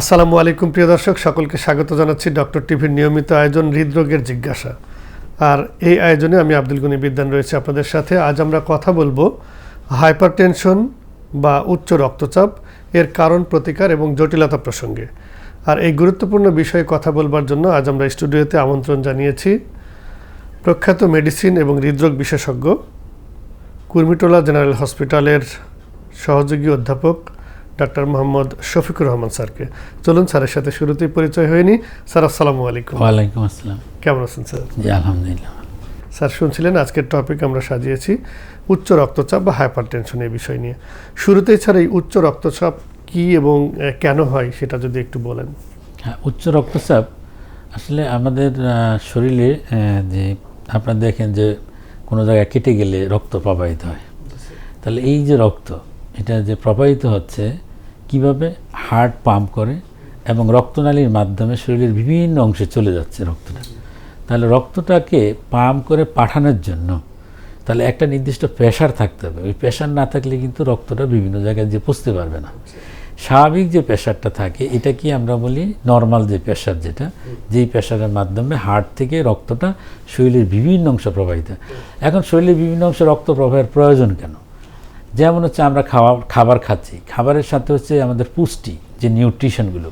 আসসালামু আলাইকুম, প্রিয় দর্শক। সকলকে স্বাগত জানাচ্ছি ডক্টর টিভির নিয়মিত আয়োজন হৃদরোগের জিজ্ঞাসা। আর এই আয়োজনে আমি আব্দুল গনি বিদ্যান রয়েছে আপনাদের সাথে। আজ আমরা কথা বলব হাইপারটেনশন বা উচ্চ রক্তচাপ এর কারণ, প্রতিকার এবং জটিলতা প্রসঙ্গে। আর এই গুরুত্বপূর্ণ বিষয়ে কথা বলবার জন্য আজ আমরা স্টুডিওতে আমন্ত্রণ জানিয়েছি প্রখ্যাত মেডিসিন এবং হৃদরোগ বিশেষজ্ঞ, কুর্মিটোলা জেনারেল হসপিটালের সহযোগী অধ্যাপক ডাক্তার মোহাম্মদ শফিকুর রহমান স্যারকে। চলুন স্যারের সাথে শুরুতেই পরিচয় হয়নি স্যার আসসালামু আলাইকুম। ওয়ালাইকুম আসসালাম। কেমন আছেন স্যার? জি আলহামদুলিল্লাহ। স্যার শুনছিলেন আজকের টপিক আমরা সাজিয়েছি উচ্চ রক্তচাপ বা হাইপার টেনশন এই বিষয় নিয়ে। শুরুতেই স্যার এই উচ্চ রক্তচাপ কি এবং কেন হয় সেটা যদি একটু বলেন। হ্যাঁ উচ্চ রক্তচাপ আসলে আমাদের শরীরে যে আপনারা দেখেন যে কোনো জায়গায় কেটে গেলে রক্ত প্রবাহিত হয়। তাহলে এই যে রক্ত এটা যে প্রবাহিত হচ্ছে কীভাবে হার্ট পাম্প করে এবং রক্তনালীর মাধ্যমে শরীরের বিভিন্ন অংশে চলে যাচ্ছে রক্তটা। তাহলে রক্তটাকে পাম্প করে পাঠানোর জন্য তাহলে একটা নির্দিষ্ট প্রেশার থাকতে হবে। ওই প্রেশার না থাকলে কিন্তু রক্তটা বিভিন্ন জায়গায় যে পৌঁছতে পারবে না। স্বাভাবিক যে প্রেশারটা থাকে, এটা কি আমরা বলি নর্মাল যে প্রেশার যেটা, যেই প্রেশারের মাধ্যমে হার্ট থেকে রক্তটা শরীরের বিভিন্ন অংশ প্রবাহিত এখন শরীরের বিভিন্ন অংশে রক্ত প্রবাহের প্রয়োজন কেন? যেমন হচ্ছে আমরা খাওয়া, খাবার খাচ্ছি। খাবারের সাথে হচ্ছে আমাদের পুষ্টি, যে নিউট্রিশনগুলো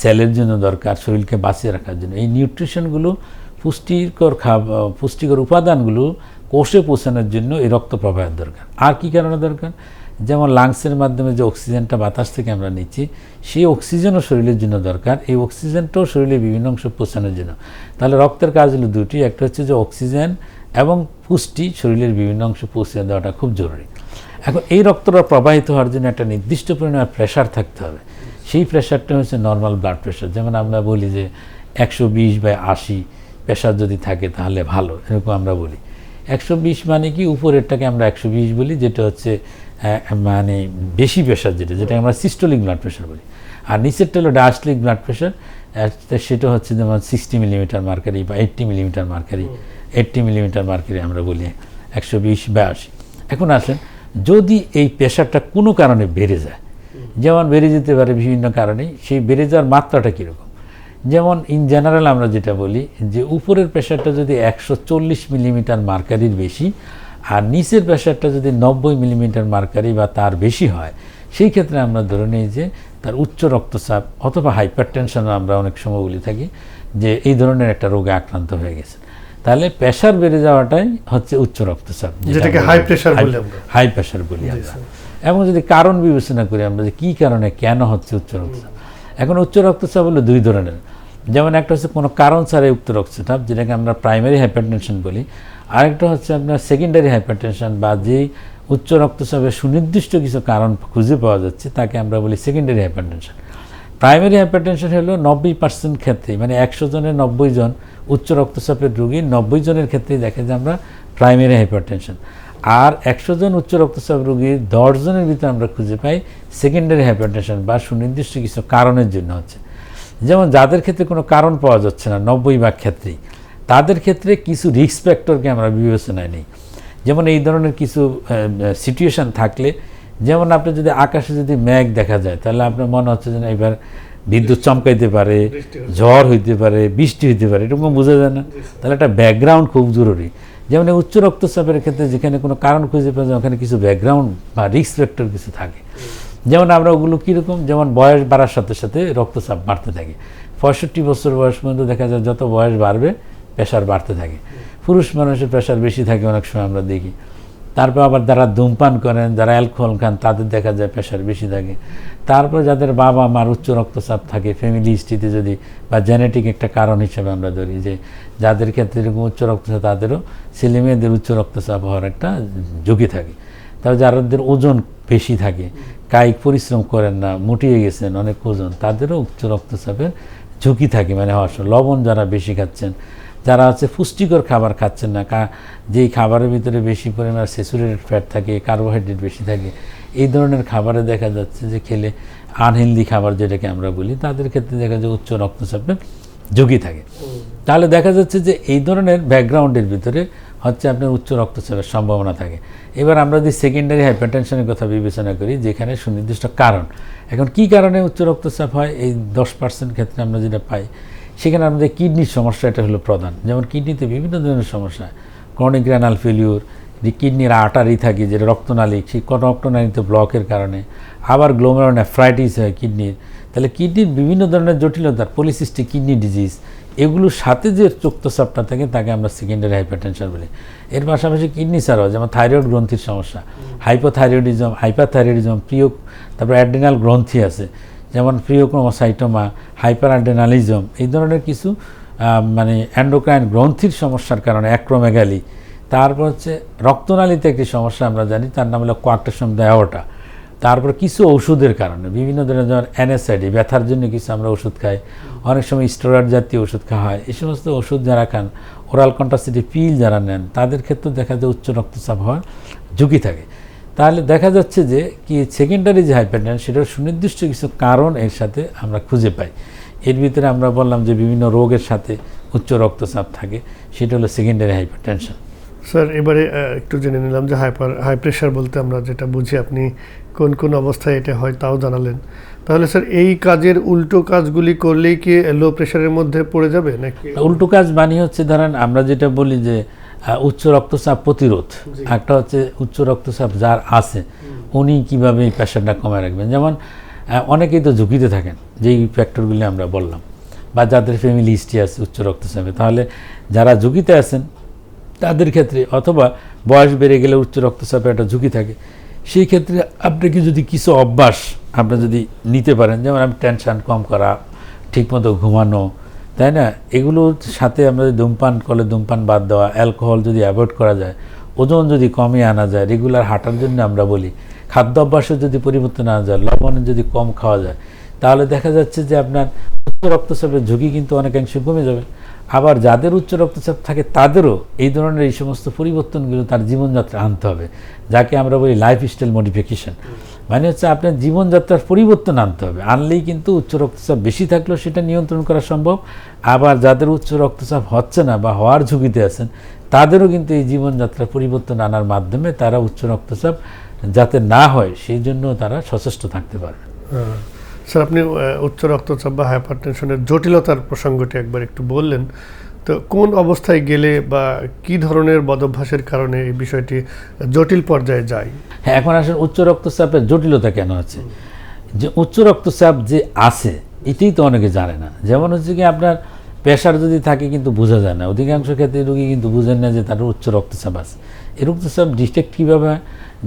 সেলের জন্য দরকার, শরীরকে বাঁচিয়ে রাখার জন্য। এই নিউট্রিশনগুলো পুষ্টিকর খাবার পুষ্টিকর উপাদানগুলো কোষে পৌঁছানোর জন্য এই রক্ত প্রবাহের দরকার। আর কি কারণে দরকার? যেমন লাংসের মাধ্যমে যে অক্সিজেনটা বাতাস থেকে আমরা নিচ্ছি, সেই অক্সিজেনও শরীরের জন্য দরকার। এই অক্সিজেনটাও শরীরের বিভিন্ন অংশ পৌঁছানোর জন্য। তাহলে রক্তের কাজ হলো দুটি। একটা হচ্ছে যে অক্সিজেন এবং পুষ্টি শরীরের বিভিন্ন অংশ পৌঁছে দেওয়াটা খুব জরুরি। এখন এই রক্তটা প্রবাহিত হওয়ার জন্য একটা নির্দিষ্ট পরিমাণে প্রেশার থাকতে হবে। সেই প্রেশারটা হচ্ছে নর্মাল ব্লাড প্রেশার যেমন আমরা বলি যে একশো বিশ বা আশি প্রেশার যদি থাকে তাহলে ভালো, এরকম আমরা বলি। একশো বিশ মানে কি? উপরেরটাকে আমরা একশো বিশ বলি, যেটা হচ্ছে মানে বেশি প্রেশার যেটা যেটা আমরা সিস্টোলিক ব্লাড প্রেশার বলি। আর নিচেরটা হলো ডায়াস্টলিক ব্লাড প্রেশার সেটা হচ্ছে যেমন সিক্সটি মিলিমিটার মার্কারি বা eighty millimetre mercury eighty millimetre mercury আমরা বলি একশো বিশ বা আশি। এখন আসেন যদি এই প্রেশারটা কোনো কারণে বেড়ে যায়, যেমন বেড়ে যেতে পারে বিভিন্ন কারণে সেই বেড়ে যাওয়ার মাত্রাটা কীরকম? যেমন ইন জেনারেল আমরা যেটা বলি যে উপরের প্রেশারটা যদি একশো চল্লিশ মিলিমিটার মার্কারির বেশি আর নিচের প্রেশারটা যদি নব্বই মিলিমিটার মার্কারি বা তার বেশি হয়, সেই ক্ষেত্রে আমরা ধরে নিই যে তার উচ্চ রক্তচাপ অথবা হাইপার আমরা অনেক সময় বলে থাকি যে এই ধরনের একটা রোগে আক্রান্ত হয়ে গেছে। তাহলে প্রেশার বেড়ে যাওয়াটাই হচ্ছে উচ্চ রক্তচাপ যেটাকে হাই প্রেশার বলি। আমরা। হাই প্রেশার বলি আমরা। এবং যদি কারণ বিবেচনা করি আমরা যে কী কারণে কেন হচ্ছে উচ্চ রক্তচাপ? এখন উচ্চ রক্তচাপ হলো দুই ধরনের। যেমন একটা হচ্ছে কোনো কারণ ছাড়াই উচ্চ রক্তচাপ যেটাকে আমরা প্রাইমারি হাইপারটেনশন বলি। আরেকটা হচ্ছে আপনার সেকেন্ডারি হাইপারটেনশন বা যেই উচ্চ রক্তচাপের সুনির্দিষ্ট কিছু কারণ খুঁজে পাওয়া যাচ্ছে তাকে আমরা বলি সেকেন্ডারি হাইপারটেনশন প্রাইমারি হাইপারটেনশন হলো নব্বই পার্সেন্ট ক্ষেত্রেই মানে একশো জনের নব্বই জন উচ্চ রক্তচাপের রোগী, নব্বই জনের ক্ষেত্রেই দেখে যে আমরা প্রাইমারি হাইপারটেনশন আর একশো জন উচ্চ রক্তচাপ রোগীর দশ জনের ভিতরে আমরা খুঁজে পাই সেকেন্ডারি হাইপারটেনশন বা সুনির্দিষ্ট কিছু কারণের জন্য হচ্ছে। যেমন যাদের ক্ষেত্রে কোনো কারণ পাওয়া যাচ্ছে না, নব্বই ভাগ ক্ষেত্রেই, তাদের ক্ষেত্রে কিছু রিস্ক ফ্যাক্টরকে আমরা বিবেচনায় নিই। যেমন এই ধরনের কিছু সিচুয়েশন থাকলে যেমন আপনি যদি আকাশে যদি মেঘ দেখা যায় তাহলে আপনার মনে হচ্ছে যে এবার বিদ্যুৎ চমকাইতে পারে ঝড় হইতে পারে বৃষ্টি হইতে পারে এরকম বোঝা যায় না। তাহলে একটা ব্যাকগ্রাউন্ড খুব জরুরি। যেমন উচ্চ রক্তচাপের ক্ষেত্রে যেখানে কোনো কারণ খুঁজে পাওয়া যায় ওখানে কিছু ব্যাকগ্রাউন্ড বা রিস্ক ফ্যাক্টর কিছু থাকে। যেমন আমরা ওগুলো কীরকম যেমন বয়স বাড়ার সাথে সাথে রক্তচাপ বাড়তে থাকে। পঁয়ষট্টি বছর বয়স পর্যন্ত দেখা যায় যত বয়স বাড়বে প্রেশার বাড়তে থাকে। পুরুষ মানুষের প্রেশার বেশি থাকে অনেক সময় আমরা দেখি। তারপর আবার যারা ধূমপান করেন, যারা অ্যালকোহল খান, তাদের দেখা যায় প্রেশার বেশি থাকে তারপর যাদের বাবা মার উচ্চ রক্তচাপ থাকে ফ্যামিলি হিস্ট্রিতে যদি বা জেনেটিক একটা কারণ হিসেবে আমরা ধরি যে যাদের ক্ষেত্রে এরকম উচ্চ রক্তচাপ, তাদেরও ছেলেমেয়েদের উচ্চ রক্তচাপ হওয়ার একটা ঝুঁকি থাকে তারপর যাদের ওজন বেশি থাকে, কায়িক পরিশ্রম করেন না, মুটিয়ে গেছেন অনেক ওজন, তাদেরও উচ্চ রক্তচাপের ঝুঁকি থাকে মানে হওয়ার। লবণ যারা বেশি খাচ্ছেন যারা হচ্ছে পুষ্টিকর খাবার খাচ্ছেন না, কা যেই খাবারের ভিতরে বেশি পরিমাণ স্যাচুরেটেড ফ্যাট থাকে কার্বোহাইড্রেট বেশি থাকে, এই ধরনের খাবারে দেখা যাচ্ছে যে খেলে আনহেলদি খাবার যেটাকে আমরা বলি, তাদের ক্ষেত্রে দেখা যায় উচ্চ রক্তচাপের ঝুঁকি থাকে। তাহলে দেখা যাচ্ছে যে এই ধরনের ব্যাকগ্রাউন্ডের ভিতরে হচ্ছে আপনার উচ্চ রক্তচাপের সম্ভাবনা থাকে। এবার আমরা যদি সেকেন্ডারি হাইপারটেনশনের কথা বিবেচনা করি, যেখানে সুনির্দিষ্ট কারণ। এখন কি কারণে উচ্চ রক্তচাপ হয়? এই দশ পার্সেন্ট ক্ষেত্রে আমরা যেটা পাই সেখানে আমাদের কিডনির সমস্যা এটা হলো প্রধান। যেমন কিডনিতে বিভিন্ন ধরনের সমস্যা। ক্রনিক রেনাল ফেলিউর যে কিডনির আটারি থাকে যেটা রক্তনালী সেই রক্তনালীতে ব্লকের কারণে। আবার গ্লোমেরোনেফ্রাইটিস হয় কিডনির। তাহলে কিডনির বিভিন্ন ধরনের জটিলতার পলিসিস্টিক কিডনি ডিজিজ এগুলোর সাথে যে রক্তচাপটা থাকে তাকে আমরা সেকেন্ডারি হাইপারটেনশন বলি। এর পাশাপাশি কিডনি ছাড়াও যেমন থাইরয়েড গ্রন্থির সমস্যা। হাইপোথাইরয়েডিজম হাইপারথাইরয়েডিজম প্রিয় তারপর অ্যাড্রেনাল গ্রন্থি আছে। যেমন প্রিয়ক্রোমোসাইটোমা হাইপার অ্যাড্রেনালিজম এই ধরনের কিছু মানে অ্যান্ডোক্রাইন গ্রন্থির সমস্যার কারণে অ্যাক্রোমেগালি তারপর হচ্ছে রক্তনালীতে একটি সমস্যা আমরা জানি, তার নাম হলো কোয়াক্টেশন দেওয়াটা। তারপর কিছু ওষুধের কারণে, বিভিন্ন ধরনের যেমন অ্যানেসাইডি ব্যথার জন্য কিছু আমরা ওষুধ খাই। অনেক সময় স্টেরয়েড জাতীয় ওষুধ খাওয়া হয়। এই সমস্ত ওষুধ যারা খান, ওরাল কন্ট্রাসিটি পিল যারা নেন, তাদের ক্ষেত্রে দেখা যায় উচ্চ রক্তচাপ হওয়ার ঝুঁকি থাকে। তাহলে দেখা যাচ্ছে যে কি সেকেন্ডারি যে হাইপারটেনশন সেটার সুনির্দিষ্ট কিছু কারণ এর সাথে আমরা খুঁজে পাই। এর ভিতরে আমরা বললাম যে বিভিন্ন রোগের সাথে উচ্চ রক্তচাপ থাকে সেটা হলো সেকেন্ডারি হাইপারটেনশন স্যার এবারে একটু জেনে নিলাম যে হাইপার হাই প্রেশার বলতে আমরা যেটা বুঝি আপনি কোন কোন অবস্থায় এটা হয় তাও জানালেন। তাহলে স্যার এই কাজের উল্টো কাজগুলি করলেই কি লো প্রেশারের মধ্যে পড়ে যাবে নাকি? উল্টো কাজ মানে হচ্ছে ধরেন আমরা যেটা বলি যে উচ্চ রক্তচাপ প্রতিরোধ। একটা হচ্ছে উচ্চ রক্তচাপ যার আছে উনি কীভাবে এই প্রেশারটা কমায় রাখবেন? যেমন অনেকেই তো ঝুঁকিতে থাকেন যেই ফ্যাক্টরগুলি আমরা বললাম। বা যাদের ফ্যামিলি হিস্ট্রি আছে উচ্চ রক্তচাপে তাহলে যারা ঝুঁকিতে আছেন তাদের ক্ষেত্রে অথবা বয়স বেড়ে গেলে উচ্চ রক্তচাপে একটা ঝুঁকি থাকে। সেই ক্ষেত্রে আপনাকে যদি কিছু অভ্যাস আপনি যদি নিতে পারেন যেমন আমি টেনশন কম করা ঠিকমতো ঘুমানো তাই না? এগুলোর সাথে আমরা যদি ধূমপান করলে ধূমপান বাদ দেওয়া, অ্যালকোহল যদি অ্যাভয়েড করা যায়, ওজন যদি কমিয়ে আনা যায়, রেগুলার হাঁটার জন্য আমরা বলি খাদ্য অভ্যাসের যদি পরিবর্তন আনা যায়, লবণ যদি কম খাওয়া যায়, তাহলে দেখা যাচ্ছে যে আপনার উচ্চ রক্তচাপের ঝুঁকি কিন্তু অনেকাংশে কমে যাবে। আবার যাদের উচ্চ রক্তচাপ থাকে, তাদেরও এই ধরনের এই সমস্ত পরিবর্তনগুলো তার জীবনযাত্রা আনতে হবে, যাকে আমরা বলি লাইফ স্টাইল মডিফিকেশন মানে হচ্ছে আপনার জীবনযাত্রার পরিবর্তন আনতে হবে। আনলেই কিন্তু উচ্চ রক্তচাপ বেশি থাকলেও সেটা নিয়ন্ত্রণ করা সম্ভব। আবার যাদের উচ্চ রক্তচাপ হচ্ছে না বা হওয়ার ঝুঁকিতে আছেন, তাদেরও কিন্তু এই জীবনযাত্রার পরিবর্তন আনার মাধ্যমে তারা উচ্চ রক্তচাপ যাতে না হয়, সেই জন্য তারা সচেষ্ট থাকতে পারবে হ্যাঁ। স্যার, আপনি উচ্চ রক্তচাপ বা হাইপার টেনশনের জটিলতার প্রসঙ্গটি একবার একটু বললেন। তো কোন অবস্থায় গেলে বা কি ধরনের বদভ্যাসের কারণে এই বিষয়টি জটিল পর্যায়ে যায়? হ্যাঁ এখন আসলে উচ্চ রক্তচাপের জটিলতা কেন আছে? যে উচ্চ রক্তচাপ যে আছে, এটাই তো অনেকে জানে না। যেমন হচ্ছে কি আপনার প্রেশার যদি থাকে কিন্তু বোঝা যায় না। অধিকাংশ ক্ষেত্রে রোগী কিন্তু বুঝেন না যে তার উচ্চ রক্তচাপ আছে। এই রক্তচাপ ডিটেক্ট কীভাবে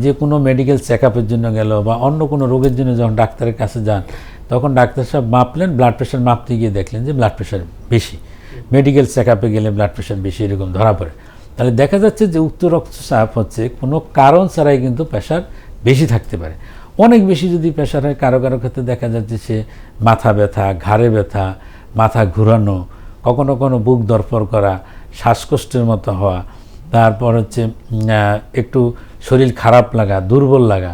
যে কোনো মেডিকেল চেক আপের জন্য গেল বা অন্য কোনো রোগের জন্য যখন ডাক্তারের কাছে যান, তখন ডাক্তার সাহেব মাপলেন ব্লাড প্রেশার মাপতে গিয়ে দেখলেন যে ব্লাড প্রেশার বেশি। মেডিকেল চেক আপে গেলে ব্লাড প্রেশার বেশি এরকম ধরা পড়ে। তাহলে দেখা যাচ্ছে যে উচ্চ রক্তচাপ হচ্ছে, কোনো কারণ ছাড়াই কিন্তু প্রেশার বেশি থাকতে পারে। অনেক বেশি যদি প্রেশার হয়, কারও কারও ক্ষেত্রে দেখা যাচ্ছে সে মাথা ব্যথা, ঘাড়ে ব্যথা, মাথা ঘুরানো, কখনো কখনো বুক দরপর করা, শ্বাসকষ্টের মতো হওয়া, তারপর হচ্ছে একটু শরীর খারাপ লাগা, দুর্বল লাগা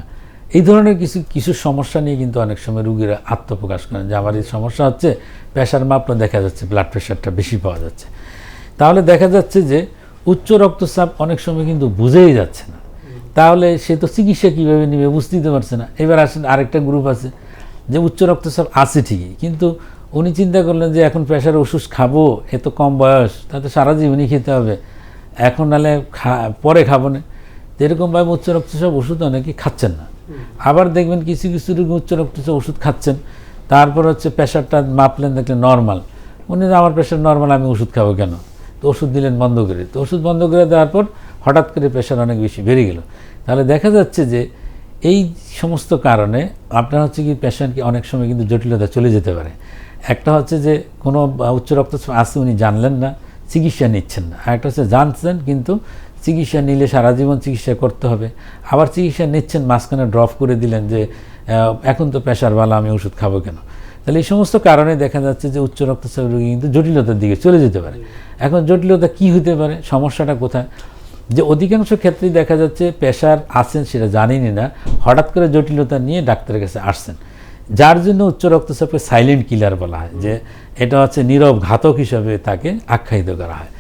এই ধরনের কিছু কিছু সমস্যা নিয়ে কিন্তু অনেক সময় রুগীরা আত্মপ্রকাশ করেন যে আমার এই সমস্যা হচ্ছে, প্রেশার মাপলে দেখা যাচ্ছে ব্লাড প্রেশারটা বেশি পাওয়া যাচ্ছে। তাহলে দেখা যাচ্ছে যে উচ্চ রক্তচাপ অনেক সময় কিন্তু বুঝেই যাচ্ছে না। তাহলে সে তো চিকিৎসা কীভাবে নেবে বুঝতে দিতে পারছে না। এবার আসেন, আরেকটা গ্রুপ আছে যে উচ্চ রক্তচাপ আছে ঠিকই, কিন্তু উনি চিন্তা করলেন যে এখন প্রেশার ওষুধ খাব এত কম বয়স তাতে সারা জীবনই খেতে হবে। এখন নাহলে খা, পরে খাব না। এরকমভাবে উচ্চ রক্তচাপ ওষুধ অনেকে খাচ্ছেন না। আবার দেখবেন কিছু কিছু রোগী উচ্চ রক্তচাপ ওষুধ খাচ্ছেন, তারপর হচ্ছে প্রেশারটা মাপলেন, দেখলেন নর্মাল উনি আমার প্রেশার নর্মাল আমি ওষুধ খাব কেন? তো ওষুধ দিলেন বন্ধ করে। তো ওষুধ বন্ধ করে দেওয়ার পর হঠাৎ করে প্রেশার অনেক বেশি বেড়ে গেল। তাহলে দেখা যাচ্ছে যে এই সমস্ত কারণে আপনার হচ্ছে কি পেশেন্টকে অনেক সময় কিন্তু জটিলতা চলে যেতে পারে। একটা হচ্ছে যে কোনো উচ্চ রক্তচাপ আছে, উনি জানলেন না, চিকিৎসা নিচ্ছেন না। আর একটা হচ্ছে জানছেন কিন্তু চিকিৎসা নিলে সারা জীবন চিকিৎসা করতে হবে। আবার চিকিৎসা নিচ্ছেন, মাঝখানে ড্রপ করে দিলেন যে এখন তো প্রেশার বালা আমি ওষুধ খাব কেন? তাহলে এই সমস্ত কারণে দেখা যাচ্ছে যে উচ্চ রক্তচাপ রোগী কিন্তু জটিলতার দিকে চলে যেতে পারে। এখন জটিলতা কি হতে পারে? সমস্যাটা কোথায়? যে অধিকাংশ ক্ষেত্রেই দেখা যাচ্ছে প্রেশার আছেন সেটা জানেনই না। হঠাৎ করে জটিলতা নিয়ে ডাক্তারের কাছে আসছেন। যার জন্য উচ্চ রক্তচাপকে সাইলেন্ট কিলার বলা হয়। যে এটা হচ্ছে নীরব ঘাতক হিসাবে তাকে আখ্যায়িত করা হয়।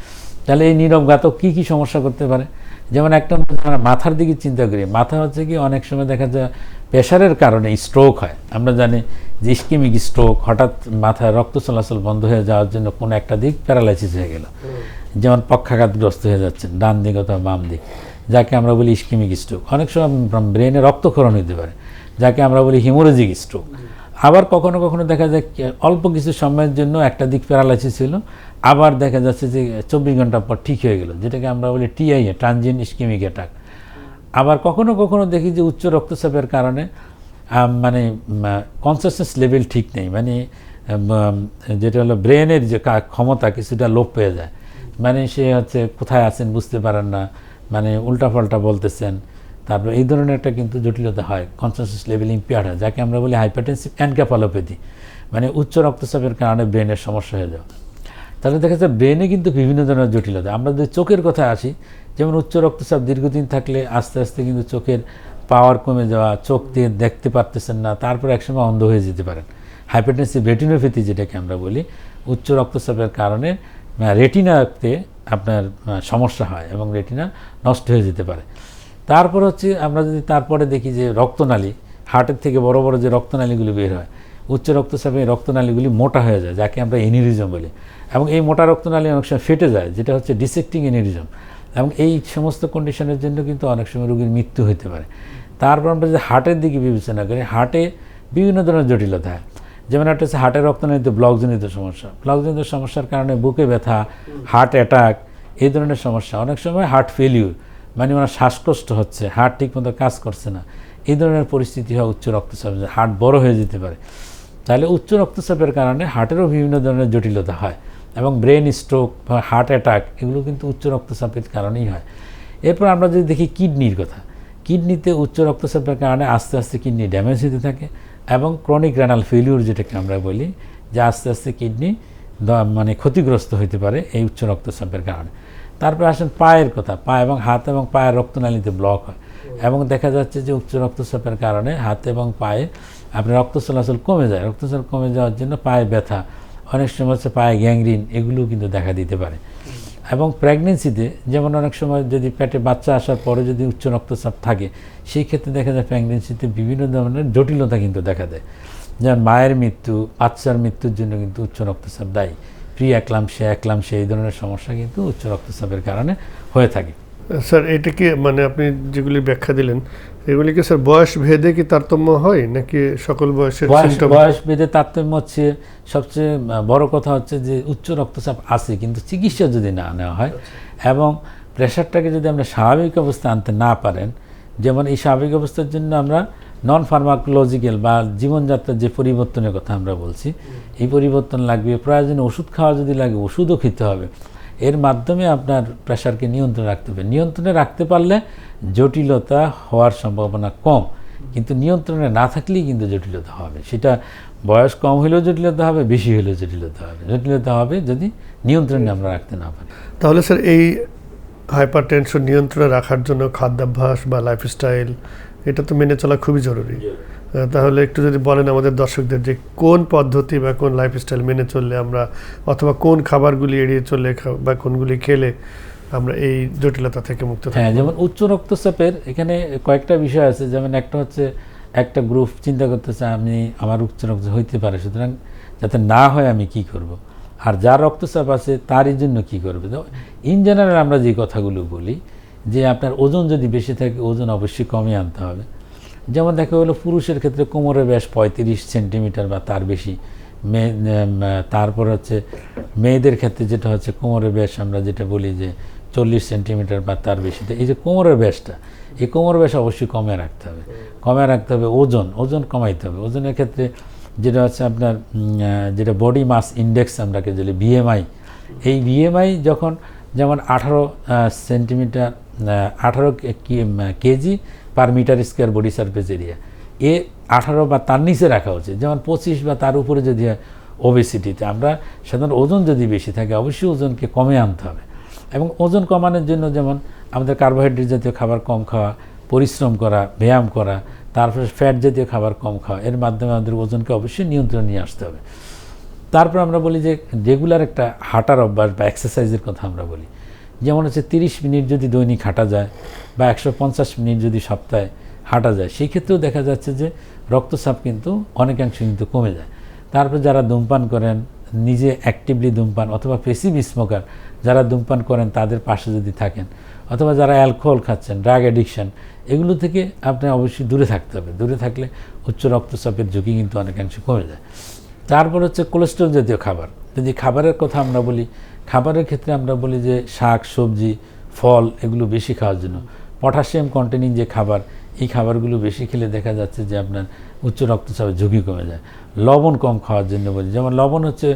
তাহলে এই নীরব ঘাতক কী কী সমস্যা করতে পারে? যেমন একটা আমরা মাথার দিকে চিন্তা করি। মাথা হচ্ছে কি অনেক সময় দেখা যায় প্রেশারের কারণে স্ট্রোক হয়। আমরা জানি যে ইস্কিমিক স্ট্রোক হঠাৎ মাথায় রক্ত চলাচল বন্ধ হয়ে যাওয়ার জন্য কোনো একটা দিক প্যারালাইসিস হয়ে গেল। যেমন পক্ষাঘাতগ্রস্ত হয়ে যাচ্ছেন ডান দিক অথবা বাম দিক, যাকে আমরা বলি ইস্কিমিক স্ট্রোক অনেক সময় ব্রেনে রক্তক্ষরণ হতে পারে, যাকে আমরা বলি হিমোরেজিক স্ট্রোক আবার কখনো কখনো দেখা যায় অল্প কিছু সময়ের জন্য একটা দিক প্যারালাইসিস ছিল, আবার দেখা যাচ্ছে যে চব্বিশ ঘণ্টা পর ঠিক হয়ে গেল, যেটাকে আমরা বলি টিআইএ ট্রানজিয়েন্ট ইস্কিমিক অ্যাটাক আবার কখনো কখনো দেখি যে উচ্চ রক্তচাপের কারণে মানে কনসিয়াসনেস লেভেল ঠিক নেই মানে যেটা হলো ব্রেনের যে ক্ষমতা কিছুটা লোপ পেয়ে যায়। মানে সে হচ্ছে কোথায় আছেন বুঝতে পারেন না মানে উল্টাপাল্টা বলতেছেন তারপর এই ধরনের একটা কিন্তু জটিলতা হয় কনসিয়াসনেস লেভেল ইম্পেয়ার্ড হয়, যাকে আমরা বলি হাইপারটেনসিভ অ্যানক্যাপালোপ্যাথি মানে উচ্চ রক্তচাপের কারণে ব্রেনের সমস্যা হয়ে যাওয়া তাহলে দেখা যাচ্ছে ব্রেনে কিন্তু বিভিন্ন ধরনের জটিলতা। আমরা যদি চোখের কথা আসি, যেমন উচ্চ রক্তচাপ দীর্ঘদিন থাকলে আস্তে আস্তে কিন্তু চোখের পাওয়ার কমে যাওয়া, চোখ দিয়ে দেখতে পারতেছেন না, তারপর একসময় অন্ধ হয়ে যেতে পারেন। হাইপারটেনসিভ রেটিনোপ্যাথি যেটাকে আমরা বলি, উচ্চ রক্তচাপের কারণে রেটিনাতে আপনার সমস্যা হয় এবং রেটিনা নষ্ট হয়ে যেতে পারে। তারপর হচ্ছে আমরা যদি তারপরে দেখি যে রক্তনালী হার্টের থেকে বড় বড় যে রক্তনালীগুলি বের হয় উচ্চ রক্তচাপে এই রক্তনালীগুলি মোটা হয়ে যায় যাকে আমরা এনিরিজম বলি। এবং এই মোটা রক্তনালী অনেক সময় ফেটে যায় যেটা হচ্ছে ডিসেক্টিং এনিরিজম। এবং এই সমস্ত কন্ডিশনের জন্য কিন্তু অনেক সময় রোগীর মৃত্যু হতে পারে। তারপর আমরা যদি হার্টের দিকে বিবেচনা করি হার্টে বিভিন্ন ধরনের জটিলতা হয়। যেমন একটা হচ্ছে হার্টের রক্তনালীতে ব্লকজনিত সমস্যা। ব্লকজনিত সমস্যার কারণে বুকে ব্যথা হার্ট অ্যাটাক এই ধরনের সমস্যা। অনেক সময় হার্ট ফেলিউর মানে ওনার শ্বাসকষ্ট হচ্ছে হার্ট ঠিকমতো কাজ করছে না। এই ধরনের পরিস্থিতি হয় উচ্চ রক্তচাপ হার্ট বড় হয়ে যেতে পারে। তাহলে উচ্চ রক্তচাপের কারণে হার্টেরও বিভিন্ন ধরনের জটিলতা হয় এবং ব্রেন স্ট্রোক বা হার্ট অ্যাটাক এগুলো কিন্তু উচ্চ রক্তচাপের কারণেই হয়। এরপর আমরা যদি দেখি কিডনির কথা, কিডনিতে উচ্চ রক্তচাপের কারণে আস্তে আস্তে কিডনি ড্যামেজ হতে থাকে এবং ক্রনিক রেনাল ফেলিউর যেটাকে আমরা বলি, যে আস্তে আস্তে কিডনি মানে ক্ষতিগ্রস্ত হতে পারে এই উচ্চ রক্তচাপের কারণে। তারপরে আসেন পায়ের কথা, পা এবং হাত এবং পায়ের রক্তনালীতে ব্লক হয়। এবং দেখা যাচ্ছে যে উচ্চ রক্তচাপের কারণে হাত এবং পায়ে আপনার রক্ত চলাচল কমে যায়। রক্ত চলাচল কমে যাওয়ার জন্য পায়ে ব্যথা, অনেক সময় হচ্ছে পায়ে গ্যাংরিন এগুলোও কিন্তু দেখা দিতে পারে। এবং প্রেগনেন্সিতে যেমন অনেক সময় যদি পেটে বাচ্চা আসার পরে যদি উচ্চ রক্তচাপ থাকে, সেই ক্ষেত্রে দেখা যায় প্রেগনেন্সিতে বিভিন্ন ধরনের জটিলতা কিন্তু দেখা দেয়। যেমন মায়ের মৃত্যু, বাচ্চার মৃত্যুর জন্য কিন্তু উচ্চ রক্তচাপ দায়ী। প্রি অ্যাক্লামশিয়া অ্যাক্লামশিয়া এই ধরনের সমস্যা কিন্তু উচ্চ রক্তচাপের কারণে হয়ে থাকে। স্যার এটা কি মানে আপনি যেগুলি ব্যাখ্যা দিলেন এগুলি কি স্যার বয়স ভেদে কি তারতম্য হয় নাকি সকল বয়সের বয়স বয়স ভেদে তারতম্য হচ্ছে সবচেয়ে বড় কথা হচ্ছে যে উচ্চ রক্তচাপ আছে কিন্তু চিকিৎসা যদি না নেওয়া হয় এবং প্রেশারটাকে যদি আমরা স্বাভাবিক অবস্থায় আনতে না পারেন যেমন এই স্বাভাবিক অবস্থার জন্য আমরা নন ফার্মাকোলজিক্যাল বা জীবনযাত্রার যে পরিবর্তনের কথা আমরা বলছি, এই পরিবর্তন লাগবে। প্রয়োজনে ওষুধ খাওয়া যদি লাগে, ওষুধও খেতে হবে। এর মাধ্যমে আপনার প্রেশারকে নিয়ন্ত্রণে রাখতে হবে। নিয়ন্ত্রণে রাখতে পারলে জটিলতা হওয়ার সম্ভাবনা কম। কিন্তু নিয়ন্ত্রণে না থাকলেই কিন্তু জটিলতা হবে। সেটা বয়স কম হলেও জটিলতা হবে, বেশি হলেও জটিলতা হবে। জটিলতা হবে যদি নিয়ন্ত্রণে আমরা রাখতে না পারি। তাহলে স্যার, এই হাইপার টেনশন নিয়ন্ত্রণে রাখার জন্য খাদ্যাভ্যাস বা লাইফস্টাইল এটা তো মেনে চলা খুবই জরুরি। তাহলে একটু যদি বলেন আমাদের দর্শকদের যে কোন পদ্ধতি বা কোন লাইফস্টাইল মেনে চললে আমরা অথবা কোন খাবারগুলি এড়িয়ে চললে বা কোনগুলি খেলে আমরা এই জটিলতা থেকে মুক্ত হ্যাঁ যেমন উচ্চ রক্তচাপের এখানে কয়েকটা বিষয় আছে। যেমন একটা হচ্ছে একটা গ্রুপ চিন্তা করতেছে আমি আমার উচ্চ রক্তচাপ হইতে পারে সুতরাং যাতে না হয় আমি কি করব। আর যার রক্তচাপ আছে তারই জন্য কি করবে? ইন জেনারেল আমরা যে কথাগুলো বলি যে আপনার ওজন যদি বেশি থাকে, ওজন অবশ্যই কমিয়ে আনতে হবে। যেমন দেখা গেলো, পুরুষের ক্ষেত্রে কোমরের ব্যাস পঁয়ত্রিশ সেন্টিমিটার বা তার বেশি। মেয়ে তারপর হচ্ছে মেয়েদের ক্ষেত্রে যেটা হচ্ছে, কোমরের ব্যাস আমরা যেটা বলি যে চল্লিশ সেন্টিমিটার বা তার বেশি। এই যে কোমরের ব্যাসটা, এই কোমর ব্যাস অবশ্যই কমে রাখতে হবে। কমে রাখতে হবে ওজন ওজন কমাইতে হবে। ওজনের ক্ষেত্রে যেটা হচ্ছে আপনার যেটা বডি মাস ইন্ডেক্স আমরাকে বলি বিএমআই এই বিএমআই যখন, যেমন আঠারো সেন্টিমিটার আঠারো KG per metre square body surface area এ আঠারো বা তার নিচে রাখা উচিত। যেমন পঁচিশ বা তার উপরে যদি ওবেসিটিতে আমরা সাধারণত ওজন যদি বেশি থাকে, অবশ্যই ওজনকে কমে আনতে হবে। এবং ওজন কমানোর জন্য যেমন আমাদের কার্বোহাইড্রেট জাতীয় খাবার কম খাওয়া, পরিশ্রম করা, ব্যায়াম করা তারপরে ফ্যাট জাতীয় খাবার কম খাওয়া, এর মাধ্যমে আমাদের ওজনকে অবশ্যই নিয়ন্ত্রণে নিয়ে আসতে হবে। তারপর আমরা বলি যে রেগুলার একটা হাঁটার অভ্যাস বা এক্সারসাইজের কথা আমরা বলি। যেমন হচ্ছে তিরিশ মিনিট যদি দৈনিক হাঁটা যায় বা একশো পঞ্চাশ মিনিট যদি সপ্তাহে হাঁটা যায়, সেই ক্ষেত্রেও দেখা যাচ্ছে যে রক্তচাপ কিন্তু অনেকাংশ কিন্তু কমে যায়। তারপর যারা ধূমপান করেন, নিজে অ্যাক্টিভলি ধূমপান অথবা পেসিভ স্মোকার যারা ধূমপান করেন, তাদের পাশে যদি থাকেন অথবা যারা অ্যালকোহল খাচ্ছেন ড্রাগ অ্যাডিকশান এগুলো থেকে আপনি অবশ্যই দূরে থাকতে হবে। দূরে থাকলে উচ্চ রক্তচাপের ঝুঁকি কিন্তু অনেকাংশে কমে যায়। তারপর হচ্ছে কোলেস্ট্রল জাতীয় খাবার। যদি খাবারের কথা আমরা বলি খাবারের ক্ষেত্রে আমরা বলি যে শাক, সবজি, ফল এগুলো বেশি খাওয়ার জন্য। পটাশিয়াম কন্টেনিং যে খাবার, এই খাবারগুলো বেশি খেলে দেখা যাচ্ছে যে আপনার উচ্চ রক্তচাপের ঝুঁকি কমে যায়। লবণ কম খাওয়ার জন্য বলি। যেমন লবণ হচ্ছে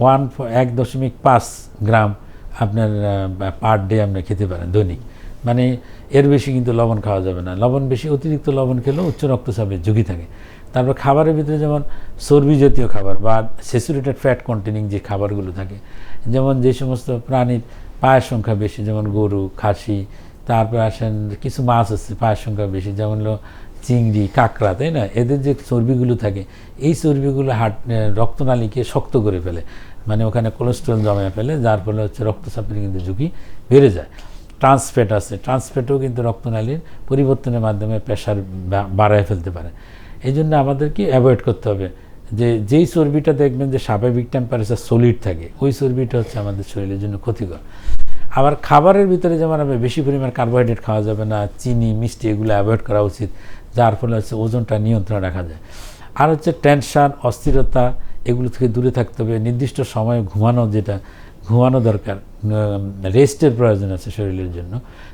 ওয়ান এক দশমিক পাঁচ গ্রাম আপনার পার ডে আপনি খেতে পারেন দৈনিক। মানে এর বেশি কিন্তু লবণ খাওয়া যাবে না। লবণ বেশি, অতিরিক্ত লবণ খেলেও উচ্চ রক্তচাপের ঝুঁকি থাকে। তারপর খাবারের ভিতরে যেমন চর্বি জাতীয় খাবার বা স্যাচুরেটেড ফ্যাট কন্টেনিং যে খাবারগুলো থাকে যেমন যে সমস্ত প্রাণীর পায়ের সংখ্যা বেশি, যেমন গরু, খাসি, তারপর আসেন কিছু মাছ আছে, পায়ের সংখ্যা বেশি, যেমন হলো চিংড়ি, কাঁকড়া, তাই না? এদের যে চর্বিগুলো থাকে, এই চর্বিগুলো হাট রক্তনালীকে শক্ত করে ফেলে মানে ওখানে কোলেস্ট্রল জমে ফেলে, যার ফলে হচ্ছে রক্তচাপের কিন্তু ঝুঁকি বেড়ে যায়। ট্রান্সফ্যাট আছে ট্রান্সফ্যাটও কিন্তু রক্তনালীর পরিবর্তনের মাধ্যমে প্রেশার বাড়ায় ফেলতে পারে। এই জন্য আমাদেরকে অ্যাভয়েড করতে হবে। যে, যেই চর্বিটা দেখবেন যে স্বাভাবিক টেম্পারেচার সলিড থাকে, ওই চর্বিটা হচ্ছে আমাদের শরীরের জন্য ক্ষতিকর। আবার খাবারের ভিতরে যেমন আমরা বেশি পরিমাণ কার্বোহাইড্রেট খাওয়া যাবে না, চিনি, মিষ্টি এগুলো অ্যাভয়েড করা উচিত, যার ফলে হচ্ছে ওজনটা নিয়ন্ত্রণে রাখা যায়। আর হচ্ছে টেনশন অস্থিরতা, এগুলো থেকে দূরে থাকতে হবে, নির্দিষ্ট সময়ে ঘুমানো যেটা, ঘুমানো দরকার রেস্টের প্রয়োজন আছে শরীরের জন্য।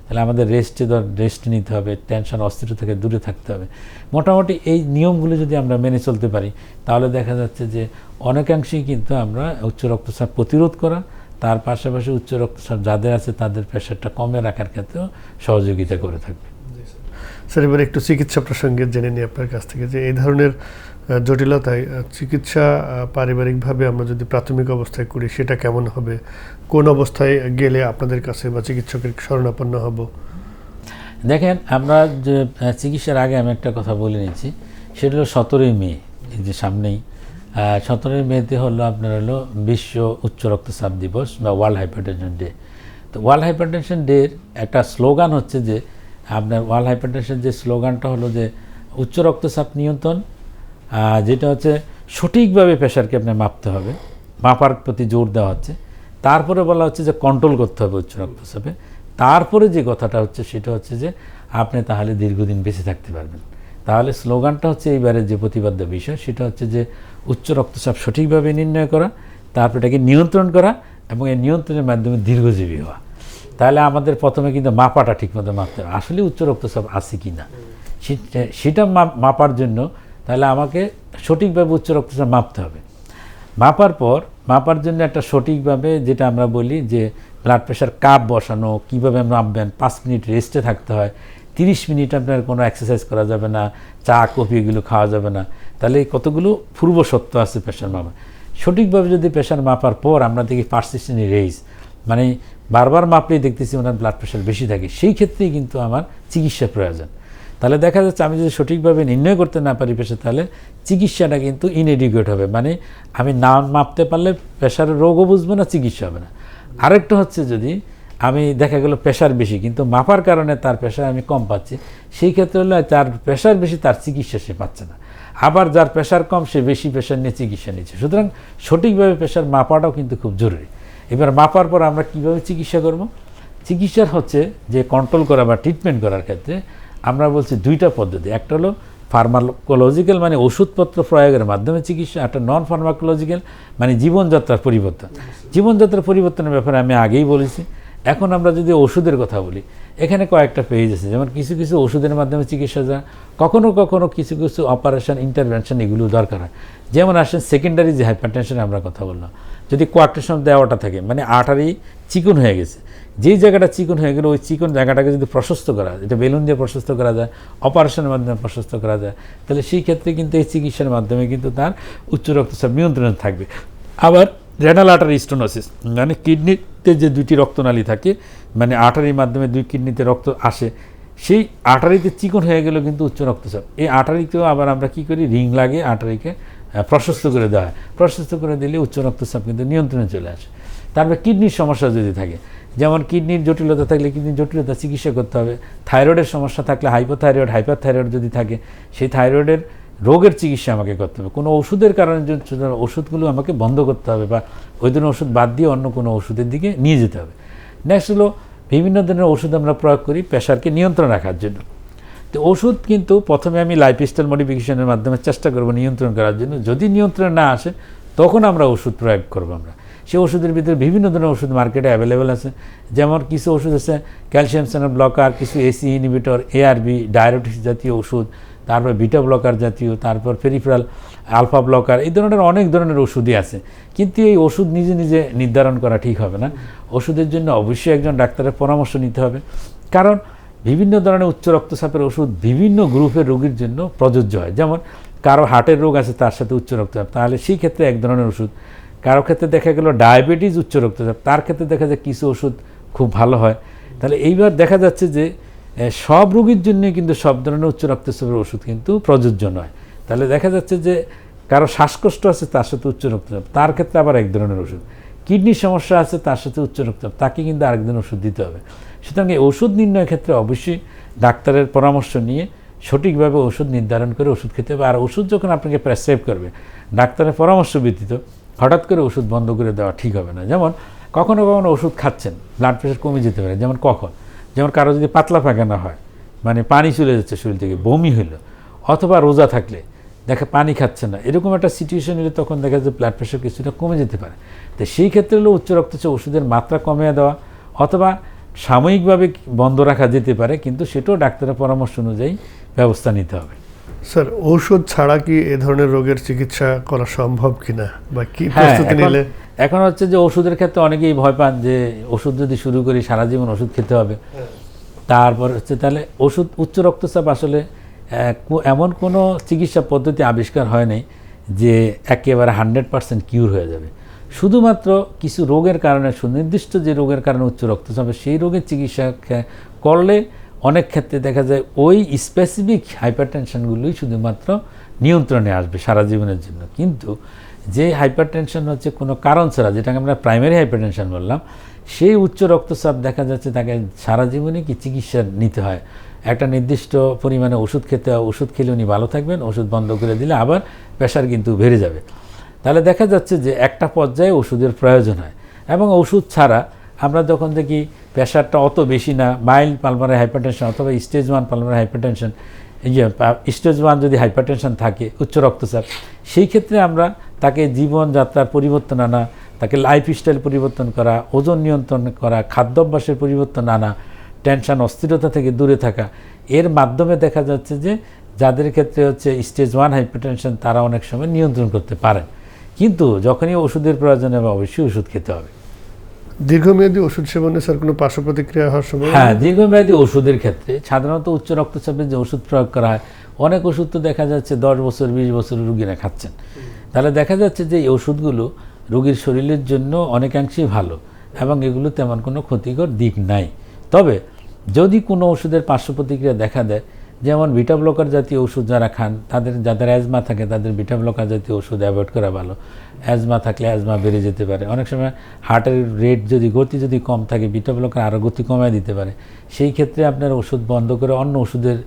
তাহলে আমাদের রেস্টে ধর রেস্ট নিতে হবে টেনশন অস্থির থেকে দূরে থাকতে হবে। মোটামুটি এই নিয়মগুলো যদি আমরা মেনে চলতে পারি, তাহলে দেখা যাচ্ছে যে অনেকাংশেই কিন্তু আমরা উচ্চ রক্তচাপ প্রতিরোধ করা, তার পাশাপাশি উচ্চ রক্তচাপ যাদের আছে তাদের প্রেশারটা কমে রাখার ক্ষেত্রেও সহযোগিতা করে থাকবে। স্যার, এবার একটু চিকিৎসা প্রসঙ্গে জেনে নিই আপনার কাছ থেকে যে এই ধরনের জটিলতায় চিকিৎসা পারিবারিকভাবে আমরা যদি প্রাথমিক অবস্থায় করি, সেটা কেমন হবে? কোন অবস্থায় গেলে আপনাদের কাছে বা চিকিৎসকের শরণাপন্ন হব? দেখেন, আমরা যে চিকিৎসার আগে আমি একটা কথা বলে নিয়েছি সেটা হলো সতেরোই মে, এই যে সামনেই। সতেরোই মেতে হলো আপনার হলো বিশ্ব উচ্চ রক্তচাপ দিবস বা ওয়ার্ল্ড হাইপারটেনশন ডে তো ওয়ার্ল্ড হাইপারটেনশন ডের একটা স্লোগান হচ্ছে যে আপনার ওয়াল হাইপারটেনশন যে স্লোগানটা হলো যে উচ্চ রক্তচাপ নিয়ন্ত্রণ যেটা হচ্ছে সঠিকভাবে প্রেশারকে আপনার মাপতে হবে, মাপার প্রতি জোর দেওয়া হচ্ছে। তারপরে বলা হচ্ছে যে কন্ট্রোল করতে হবে উচ্চ রক্তচাপে। তারপরে যে কথাটা হচ্ছে সেটা হচ্ছে যে আপনি তাহলে দীর্ঘদিন বেঁচে থাকতে পারবেন। তাহলে স্লোগানটা হচ্ছে এইবারের যে প্রতিবাদ্য বিষয়, সেটা হচ্ছে যে উচ্চ রক্তচাপ সঠিকভাবে নির্ণয় করা, তারপর এটাকে নিয়ন্ত্রণ করা এবং এই নিয়ন্ত্রণের মাধ্যমে দীর্ঘজীবী হওয়া। তাহলে আমাদের প্রথমে কিন্তু মাপাটা ঠিকমতো মাপতে হবে। আসলে উচ্চ রক্তচাপ আছে কি না? সেটা- সেটা মাপ- মাপার জন্য তাহলে আমাকে সঠিকভাবে উচ্চ রক্তচাপ মাপতে হবে। মাপার পর, মাপার জন্য একটা সঠিকভাবে যেটা আমরা বলি যে ব্লাড প্রেশার কাপ বসানো, কীভাবে মাপবেন, পাঁচ মিনিট রেস্টে থাকতে হয়, তিরিশ মিনিট আপনার কোনো এক্সারসাইজ করা যাবে না, চা, কফি এগুলো খাওয়া যাবে না। তাহলে কতগুলো পূর্ব সত্য আছে প্রেশার মাপা সঠিকভাবে যদি প্রেশার মাপার পর আমরা দেখি পার্সিস্টেন্ট রেইজ মানে বারবার মাপলেই দেখতেছি ওনার ব্লাড প্রেশার বেশি থাকে। সেই ক্ষেত্রেই কিন্তু আমার চিকিৎসা প্রয়োজন। তাহলে দেখা যাচ্ছে আমি যদি সঠিকভাবে নির্ণয় করতে না পারি প্রেশার তাহলে চিকিৎসাটা কিন্তু ইনএডিকুয়েট হবে। মানে আমি না মাপতে পারলে প্রেশারের রোগও বুঝব না, চিকিৎসা হবে না। আরেকটা হচ্ছে যদি আমি দেখা গেল প্রেশার বেশি, কিন্তু মাপার কারণে তার প্রেশার আমি কম পাচ্ছি, সেই ক্ষেত্রে হলে তার প্রেশার বেশি তার চিকিৎসা সে পাচ্ছে না। আবার যার প্রেশার কম, সে বেশি প্রেশার নিয়ে চিকিৎসা নিচ্ছে। সুতরাং সঠিকভাবে প্রেশার মাপাটাও কিন্তু খুব জরুরি। এবার মাপার পর আমরা কীভাবে চিকিৎসা করব? চিকিৎসার হচ্ছে যে কন্ট্রোল করা বা ট্রিটমেন্ট করার ক্ষেত্রে আমরা বলছি দুইটা পদ্ধতি। একটা হলো ফার্মাকোলজিক্যাল মানে ওষুধপত্র প্রয়োগের মাধ্যমে চিকিৎসা, একটা নন ফার্মাকোলজিক্যাল মানে জীবনযাত্রার পরিবর্তন। জীবনযাত্রার পরিবর্তনের ব্যাপারে আমি আগেই বলেছি। এখন আমরা যদি ওষুধের কথা বলি, এখানে কয়েকটা পেজ আছে, যেমন কিছু কিছু ওষুধের মাধ্যমে চিকিৎসা যায়, কখনো কখনো কিছু কিছু অপারেশন ইন্টারভেনশন এগুলো দরকার হয়। যেমন আসেন সেকেন্ডারি যে হাইপারটেনশনে আমরা কথা বললাম, যদি কোয়ার্টেশন দেওয়াটা থাকে মানে আটারি চিকন হয়ে গেছে, যেই জায়গাটা চিকন হয়ে গেলে, ওই চিকন জায়গাটাকে যদি প্রশস্ত করা যায়, এটা বেলুন দিয়ে প্রশস্ত করা যায় অপারেশনের মাধ্যমে প্রশস্ত করা যায়, তাহলে সেই ক্ষেত্রে কিন্তু এই চিকিৎসার মাধ্যমে কিন্তু তার উচ্চ রক্তচাপ নিয়ন্ত্রণে থাকবে। আবার রেনাল আটারি স্টোনোসিস মানে কিডনিতে যে দুইটি রক্তনালী থাকে মানে আটারির মাধ্যমে দুই কিডনিতে রক্ত আসে, সেই আটারিতে চিকন হয়ে গেলেও কিন্তু উচ্চ রক্তচাপ। এই আটারিতেও আবার আমরা কি করি? রিং লাগে আটারিকে প্রশস্ত করে দেওয়া হয়। প্রশস্ত করে দিলে উচ্চ রক্তচাপ কিন্তু নিয়ন্ত্রণে চলে আসে। তারপরে কিডনির সমস্যা যদি থাকে, যেমন কিডনির জটিলতা থাকলে কিডনির জটিলতা চিকিৎসা করতে হবে। থাইরয়েডের সমস্যা থাকলে হাইপোথাইরয়েড হাইপার থাইরয়েড যদি থাকে, সেই থাইরয়েডের রোগের চিকিৎসা আমাকে করতে হবে। কোনো ওষুধের কারণে ওষুধগুলো আমাকে বন্ধ করতে হবে বা ওই ধরনের ওষুধ বাদ দিয়ে অন্য কোনো ওষুধের দিকে নিয়ে যেতে হবে। নেক্সট হলো বিভিন্ন ধরনের ওষুধ আমরা প্রয়োগ করি প্রেশারকে নিয়ন্ত্রণ রাখার জন্য। তো ওষুধ কিন্তু প্রথমে আমি লাইফস্টাইল মডিফিকেশনের মাধ্যমে চেষ্টা করব নিয়ন্ত্রণ করার জন্য। যদি নিয়ন্ত্রণ না আসে, তখন আমরা ওষুধ প্রয়োগ করব আমরা। সেই ওষুধের ভিতরে বিভিন্ন ধরনের ওষুধ মার্কেটে অ্যাভেলেবেল আছে। যেমন কিছু ওষুধ আছে ক্যালসিয়াম চ্যানেল ব্লকার কিছু এসি ইনহিবিটর এআরবি ডায়াবেটিস জাতীয় ওষুধ তারপর বিটা ব্লকার জাতীয়, তারপর পেরিফেরাল আলফা ব্লকার এই ধরনের অনেক ধরনের ওষুধই আছে। কিন্তু এই ওষুধ নিজে নিজে নির্ধারণ করা ঠিক হবে না। ওষুধের জন্য অবশ্যই একজন ডাক্তারের পরামর্শ নিতে হবে। কারণ বিভিন্ন ধরনের উচ্চ রক্তচাপের ওষুধ বিভিন্ন গ্রুপের রোগীর জন্য প্রযোজ্য হয়। যেমন কারও হার্টের রোগ আছে, তার সাথে উচ্চ রক্তচাপ। তাহলে সেই ক্ষেত্রে এক ধরনের ওষুধ। কারও ক্ষেত্রে দেখা গেল ডায়াবেটিস, উচ্চ রক্তচাপ। তার ক্ষেত্রে দেখা যায় কিছু ওষুধ খুব ভালো হয়। তাহলে এইবার দেখা যাচ্ছে যে সব রোগীর জন্য কিন্তু সব ধরনের উচ্চ রক্তচাপের ওষুধ কিন্তু প্রযোজ্য নয়। তাহলে দেখা যাচ্ছে যে কারও শ্বাসকষ্ট আছে, তার সাথে উচ্চ রক্তচাপ। তার ক্ষেত্রে আবার এক ধরনের ওষুধ। কিডনির সমস্যা আছে, তার সাথে উচ্চ রক্তচাপ। তাকে কিন্তু আরেক ধরনের ওষুধ দিতে হবে। সুতরাং এই ওষুধ নির্ণয়ের ক্ষেত্রে অবশ্যই ডাক্তারের পরামর্শ নিয়ে সঠিকভাবে ওষুধ নির্ধারণ করে ওষুধ খেতে হবে। আর ওষুধ যখন আপনাকে প্রেসক্রাইব করবে, ডাক্তারের পরামর্শ ব্যতীত হঠাৎ করে ওষুধ বন্ধ করে দেওয়া ঠিক হবে না। যেমন কখনো কখনো ওষুধ খাচ্ছেন, ব্লাড প্রেশার কমে যেতে পারে। যেমন কখন? যেমন কারও যদি পাতলা পায়খানা হয় মানে পানি চলে যাচ্ছে শরীর থেকে, বমি হইল, অথবা রোজা থাকলে, দেখা পানি খাচ্ছে না, এরকম একটা সিচুয়েশন হলে তখন দেখা যায় ব্লাড প্রেশার কিছুটা কমে যেতে পারে। তো সেই ক্ষেত্রে হলো উচ্চ রক্তচাপ ওষুধের মাত্রা কমিয়ে দেওয়া, অথবা সাময়িকভাবে বন্ধ রাখা যেতে পারে, কিন্তু সেটাও ডাক্তারের পরামর্শ অনুযায়ী ব্যবস্থা নিতে হবে। স্যার ঔষধ ছাড়া কি এ ধরনের রোগের চিকিৎসা করা সম্ভব কিনা? বা কি হ্যাঁ প্রস্তুতি নিলে? এখন হচ্ছে যে ওষুধের ক্ষেত্রে অনেকেই ভয় পান যে ওষুধ যদি শুরু করি সারা জীবন ওষুধ খেতে হবে। তারপর হচ্ছে তাহলে ওষুধ উচ্চ রক্তচাপ আসলে এমন কোনো চিকিৎসা পদ্ধতি আবিষ্কার হয় নাই যে একেবারে হান্ড্রেড পার্সেন্ট কিউর হয়ে যাবে। শুধুমাত্র কিছু রোগের কারণে সুনির্দিষ্ট যে রোগের কারণে উচ্চ রক্তচাপ সেই রোগের চিকিৎসা করলে অনেক ক্ষেত্রে দেখা যায় ওই স্পেসিফিক হাইপারটেনশনগুলোই শুধুমাত্র নিয়ন্ত্রণে আসবে সারা জীবনের জন্য। কিন্তু যে হাইপারটেনশন হচ্ছে কোনো কারণ ছাড়া, যেটাকে আমরা প্রাইমারি হাইপারটেনশন বললাম, সেই উচ্চ রক্তচাপ দেখা যাচ্ছে তাকে সারা জীবনে কি চিকিৎসা নিতে হয়। একটা নির্দিষ্ট পরিমাণে ওষুধ খেতে হয়, ওষুধ খেলে উনি ভালো থাকবেন, ওষুধ বন্ধ করে দিলে আবার প্রেশার কিন্তু বেড়ে যাবে। তাহলে দেখা যাচ্ছে যে একটা পর্যায়ে ওষুধের প্রয়োজন হয় এবং ওষুধ ছাড়া আমরা যখন দেখি প্রেশারটা অত বেশি না মাইল্ড পালমারি হাইপারটেনশন অথবা স্টেজ ওয়ান পালমারি হাইপারটেনশন এই যে স্টেজ ওয়ান যদি হাইপারটেনশন থাকে, উচ্চ রক্তচাপ, সেই ক্ষেত্রে আমরা তাকে জীবনযাত্রার পরিবর্তন আনা, তাকে লাইফস্টাইল পরিবর্তন করা, ওজন নিয়ন্ত্রণ করা, খাদ্যাভ্যাসের পরিবর্তন আনা টেনশন অস্থিরতা থেকে দূরে থাকা, এর মাধ্যমে দেখা যাচ্ছে যে যাদের ক্ষেত্রে হচ্ছে স্টেজ ওয়ান হাইপারটেনশন তারা অনেক সময় নিয়ন্ত্রণ করতে পারেন কিন্তু যখনই ওষুধের প্রয়োজন হবে, অবশ্যই ওষুধ খেতে হবে। দীর্ঘমেয়াদী ওষুধ সেবনে স্যার কোনো পার্শ্ব প্রতিক্রিয়া হওয়ার সময় হ্যাঁ দীর্ঘমেয়াদী ওষুধের ক্ষেত্রে সাধারণত উচ্চ রক্তচাপের যে ওষুধ প্রয়োগ করা হয়, অনেক ওষুধ তো দেখা যাচ্ছে দশ বছর, বিশ বছর রুগীরা খাচ্ছেন। তাহলে দেখা যাচ্ছে যে এই ওষুধগুলো রোগীর শরীরের জন্য অনেকাংশেই ভালো এবং এগুলো তেমন কোনো ক্ষতিকর দিক নাই। তবে যদি কোনো ওষুধের পার্শ্ব প্রতিক্রিয়া দেখা দেয় যেমন বিটা ব্লকার জাতীয় ওষুধ যারা খান, তাদের, যাদের অ্যাজমা থাকে, তাদের বিটা ব্লকার জাতীয় ওষুধ অ্যাভয়েড করা ভালো। অ্যাজমা থাকলে অ্যাজমা বেড়ে যেতে পারে। অনেক সময় হার্টের রেট যদি, গতি যদি কম থাকে, বিটা ব্লকার আরও গতি কমায় দিতে পারে। সেই ক্ষেত্রে আপনার ওষুধ বন্ধ করে অন্য ওষুধের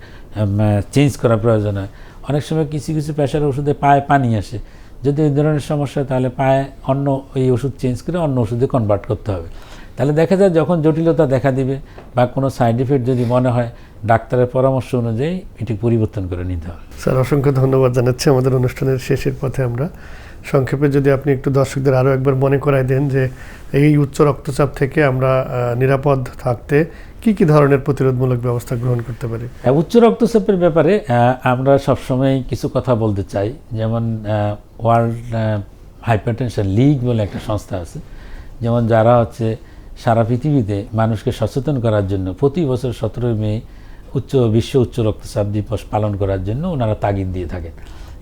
চেঞ্জ করা প্রয়োজন হয়। অনেক সময় কিছু কিছু প্রেশার ওষুধে পায়ে পানি আসে। যদি এই ধরনের সমস্যা তাহলে পায়ে অন্য এই ওষুধ চেঞ্জ করে অন্য ওষুধে কনভার্ট করতে হবে। তাহলে দেখা যায় যখন জটিলতা দেখা দিবে বা কোনো সাইড ইফেক্ট যদি মনে হয় ডাক্তারের পরামর্শ অনুযায়ী এটি পরিবর্তন করে নিতে হবে। স্যার অসংখ্য ধন্যবাদ জানাচ্ছি। আমাদের অনুষ্ঠানের শেষের পথে আমরা সংক্ষেপে যদি আপনি একটু দর্শকদের আরও একবার মনে করাই দেন যে এই উচ্চ রক্তচাপ থেকে আমরা নিরাপদ থাকতে কি কি ধরনের প্রতিরোধমূলক ব্যবস্থা গ্রহণ করতে পারি? হ্যাঁ, উচ্চ রক্তচাপের ব্যাপারে আমরা সবসময় কিছু কথা বলতে চাই। যেমন ওয়ার্ল্ড হাইপারটেনশন লিগ বলে একটা সংস্থা আছে। যেমন যারা হচ্ছে সারা পৃথিবীতে মানুষকে সচেতন করার জন্য, প্রতি বছর সতেরোই মে উচ্চ, বিশ্ব উচ্চ রক্তচাপ দিবস পালন করার জন্য ওনারা তাগিদ দিয়ে থাকেন।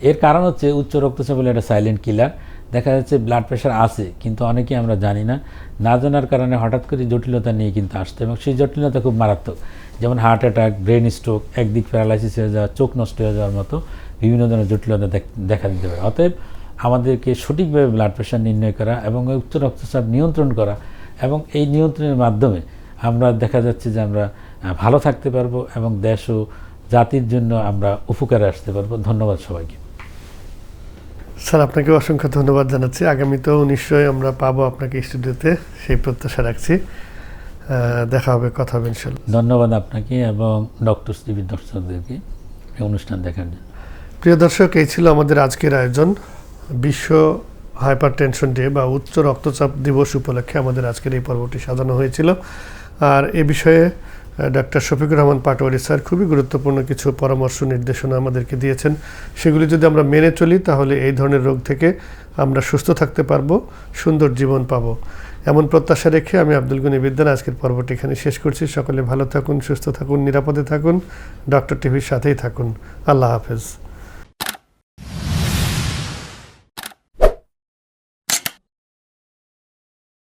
এর কারণ হচ্ছে উচ্চ রক্তচাপ হলো একটা সাইলেন্ট কিলার দেখা যাচ্ছে ব্লাড প্রেশার আছে, কিন্তু অনেকেই আমরা জানি না। না জানার কারণে হঠাৎ করে জটিলতা নিয়ে কিন্তু আসতে এবং সেই জটিলতা খুব মারাত্মক। যেমন হার্ট অ্যাটাক ব্রেন স্ট্রোক একদিক প্যারালাইসিস হয়ে যাওয়া, চোখ নষ্ট হয়ে যাওয়ার মতো বিভিন্ন ধরনের জটিলতা দেখ- দিতে পারে। অতএব আমাদেরকে সঠিকভাবে ব্লাড প্রেশার নির্ণয় করা এবং উচ্চ রক্তচাপ নিয়ন্ত্রণ করা এবং এই নিয়ন্ত্রণের মাধ্যমে আমরা দেখা যাচ্ছে যে আমরা ভালো থাকতে পারব এবং দেশ ও জাতির জন্য আমরা উপকারে আসতে পারব। ধন্যবাদ সবাইকে। স্যার আপনাকে অসংখ্য ধন্যবাদ জানাচ্ছি। আগামীতেও নিশ্চয়ই আমরা পাবো আপনাকে স্টুডিওতে। সেই প্রত্যাশা রাখছি। দেখা হবে কথা হবে ইনশাল্লাহ ধন্যবাদ আপনাকে এবং ডক্টর টিভির দর্শকদেরকে এই অনুষ্ঠান দেখার জন্য। প্রিয় দর্শক এই ছিল আমাদের আজকের আয়োজন। বিশ্ব হাইপার টেনশন ডে বা উচ্চ রক্তচাপ দিবস উপলক্ষে আমাদের আজকের এই পর্বটি সাজানো হয়েছিল। আর এ বিষয়ে ডাক্তার শফিকুর রহমান পাটোয়ারি স্যার খুবই গুরুত্বপূর্ণ কিছু পরামর্শ, নির্দেশনা আমাদেরকে দিয়েছেন। সেগুলি যদি আমরা মেনে চলি, তাহলে এই ধরনের রোগ থেকে আমরা সুস্থ থাকতে পারব, সুন্দর জীবন পাবো। এমন প্রত্যাশা রেখে আমি আব্দুল গনি বিদ্যান আজকের পর্বটি এখানে শেষ করছি। সকলে ভালো থাকুন, সুস্থ থাকুন, নিরাপদে থাকুন। ডক্টর টিভির সাথেই থাকুন। আল্লাহ হাফেজ।